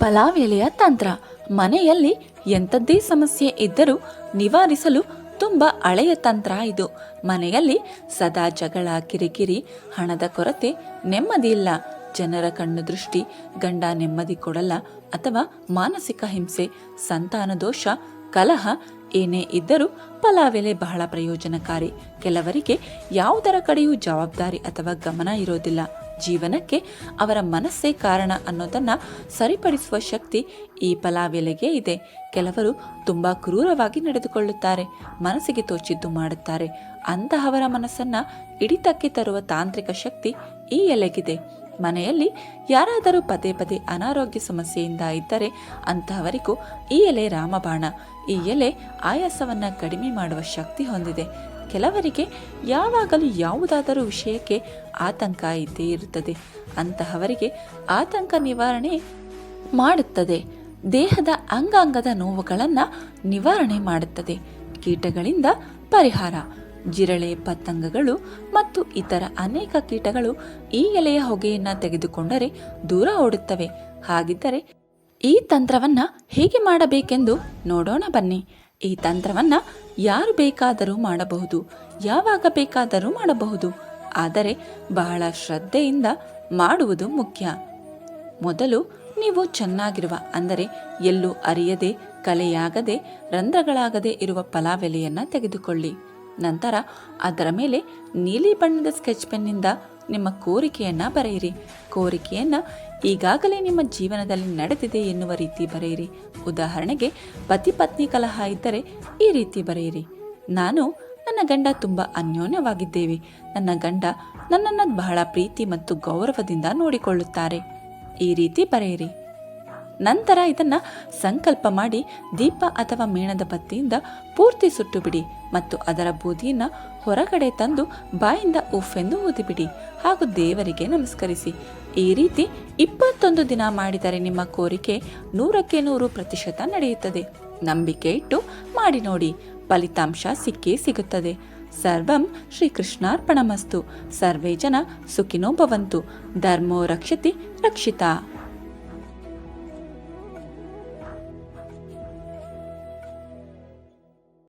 ಪಲಾವ್ ಎಲೆಯ ತಂತ್ರ. ಮನೆಯಲ್ಲಿ ಎಂಥದ್ದೇ ಸಮಸ್ಯೆ ಇದ್ದರೂ ನಿವಾರಿಸಲು ತುಂಬ ಹಳೆಯ ತಂತ್ರ ಇದು. ಮನೆಯಲ್ಲಿ ಸದಾ ಜಗಳ, ಕಿರಿಕಿರಿ, ಹಣದ ಕೊರತೆ ನೆಮ್ಮದಿ ಇಲ್ಲ. ಜನರ ಕಣ್ಣು ದೃಷ್ಟಿ, ಗಂಡ ನೆಮ್ಮದಿ ಕೊಡಲ್ಲ ಅಥವಾ ಮಾನಸಿಕ ಹಿಂಸೆ, ಸಂತಾನ ದೋಷ, ಕಲಹ ಏನೇ ಇದ್ದರೂ ಪಲಾವೆಲೆ ಬಹಳ ಪ್ರಯೋಜನಕಾರಿ. ಕೆಲವರಿಗೆ ಯಾವುದರ ಕಡೆಯೂ ಜವಾಬ್ದಾರಿ ಅಥವಾ ಗಮನ ಇರೋದಿಲ್ಲ. ಜೀವನಕ್ಕೆ ಅವರ ಮನಸ್ಸೇ ಕಾರಣ ಅನ್ನೋದನ್ನು ಸರಿಪಡಿಸುವ ಶಕ್ತಿ ಈ ಪಲಾವೆಲೆಗೆ ಇದೆ. ಕೆಲವರು ತುಂಬ ಕ್ರೂರವಾಗಿ ನಡೆದುಕೊಳ್ಳುತ್ತಾರೆ, ಮನಸ್ಸಿಗೆ ತೋಚಿದ್ದು ಮಾಡುತ್ತಾರೆ. ಅಂತಹವರ ಮನಸ್ಸನ್ನು ಹಿಡಿತಕ್ಕೆ ತರುವ ತಾಂತ್ರಿಕ ಶಕ್ತಿ ಈ ಎಲೆಗಿದೆ. ಮನೆಯಲ್ಲಿ ಯಾರಾದರೂ ಪದೇ ಪದೇ ಅನಾರೋಗ್ಯ ಸಮಸ್ಯೆಯಿಂದ ಇದ್ದರೆ ಅಂತಹವರಿಗೂ ಈ ಎಲೆ ರಾಮಬಾಣ. ಈ ಎಲೆ ಆಯಾಸವನ್ನು ಕಡಿಮೆ ಮಾಡುವ ಶಕ್ತಿ ಹೊಂದಿದೆ. ಕೆಲವರಿಗೆ ಯಾವಾಗಲೂ ಯಾವುದಾದರೂ ವಿಷಯಕ್ಕೆ ಆತಂಕ ಇದ್ದೇ ಇರುತ್ತದೆ. ಅಂತಹವರಿಗೆ ಆತಂಕ ನಿವಾರಣೆ ಮಾಡುತ್ತದೆ. ದೇಹದ ಅಂಗಾಂಗದ ನೋವುಗಳನ್ನು ನಿವಾರಣೆ ಮಾಡುತ್ತದೆ. ಕೀಟಗಳಿಂದ ಪರಿಹಾರ. ಜಿರಳೆ, ಪತಂಗಗಳು ಮತ್ತು ಇತರ ಅನೇಕ ಕೀಟಗಳು ಈ ಎಲೆಯ ಹೊಗೆಯನ್ನು ತೆಗೆದುಕೊಂಡರೆ ದೂರ ಓಡುತ್ತವೆ. ಹಾಗಿದ್ದರೆ ಈ ತಂತ್ರವನ್ನು ಹೇಗೆ ಮಾಡಬೇಕೆಂದು ನೋಡೋಣ ಬನ್ನಿ. ಈ ತಂತ್ರವನ್ನ ಯಾರು ಬೇಕಾದರೂ ಮಾಡಬಹುದು, ಯಾವಾಗ ಬೇಕಾದರೂ ಮಾಡಬಹುದು. ಆದರೆ ಬಹಳ ಶ್ರದ್ಧೆಯಿಂದ ಮಾಡುವುದು ಮುಖ್ಯ. ಮೊದಲು ನೀವು ಚೆನ್ನಾಗಿರುವ, ಅಂದರೆ ಎಲ್ಲೂ ಅರಿಯದೆ, ಕಲೆಯಾಗದೆ, ರಂಧ್ರಗಳಾಗದೆ ಇರುವ ಪಲಾವೆಲೆಯನ್ನು ತೆಗೆದುಕೊಳ್ಳಿ. ನಂತರ ಅದರ ಮೇಲೆ ನೀಲಿ ಬಣ್ಣದ ಸ್ಕೆಚ್ ಪೆನ್ನಿಂದ ನಿಮ್ಮ ಕೋರಿಕೆಯನ್ನು ಬರೆಯಿರಿ. ಕೋರಿಕೆಯನ್ನು ಈಗಾಗಲೇ ನಿಮ್ಮ ಜೀವನದಲ್ಲಿ ನಡೆದಿದೆ ಎನ್ನುವ ರೀತಿ ಬರೆಯಿರಿ. ಉದಾಹರಣೆಗೆ, ಪತಿ ಪತ್ನಿ ಕಲಹ ಇದ್ದರೆ ಈ ರೀತಿ ಬರೆಯಿರಿ. ನಾನು ನನ್ನ ಗಂಡ ತುಂಬ ಅನ್ಯೋನ್ಯವಾಗಿದ್ದೇವೆ. ನನ್ನ ಗಂಡ ನನ್ನನ್ನು ಬಹಳ ಪ್ರೀತಿ ಮತ್ತು ಗೌರವದಿಂದ ನೋಡಿಕೊಳ್ಳುತ್ತಾರೆ. ಈ ರೀತಿ ಬರೆಯಿರಿ. ನಂತರ ಇದನ್ನ ಸಂಕಲ್ಪ ಮಾಡಿ ದೀಪ ಅಥವಾ ಮೇಣದ ಬತ್ತಿಯಿಂದ ಪೂರ್ತಿ ಸುಟ್ಟು ಬಿಡಿ ಮತ್ತು ಅದರ ಬೂದಿಯನ್ನ ಹೊರಗಡೆ ತಂದು ಬಾಯಿಂದ ಉಫೆಂದು ಊದಿಬಿಡಿ. ಹಾಗೂ ದೇವರಿಗೆ ನಮಸ್ಕರಿಸಿ. ಈ ರೀತಿ ಇಪ್ಪತ್ತೊಂದು ದಿನ ಮಾಡಿದರೆ ನಿಮ್ಮ ಕೋರಿಕೆ ನೂರಕ್ಕೆ ನೂರು ಪ್ರತಿಶತ ನಡೆಯುತ್ತದೆ. ನಂಬಿಕೆ ಇಟ್ಟು ಮಾಡಿ ನೋಡಿ. ಫಲಿತಾಂಶ ಸಿಕ್ಕೇ ಸಿಗುತ್ತದೆ. ಸರ್ವಂ ಶ್ರೀಕೃಷ್ಣಾರ್ಪಣಮಸ್ತು. ಸರ್ವೇ ಜನ ಸುಖಿನೋ ಭವಂತು. ಧರ್ಮೋ ರಕ್ಷತಿ ರಕ್ಷಿತಾ.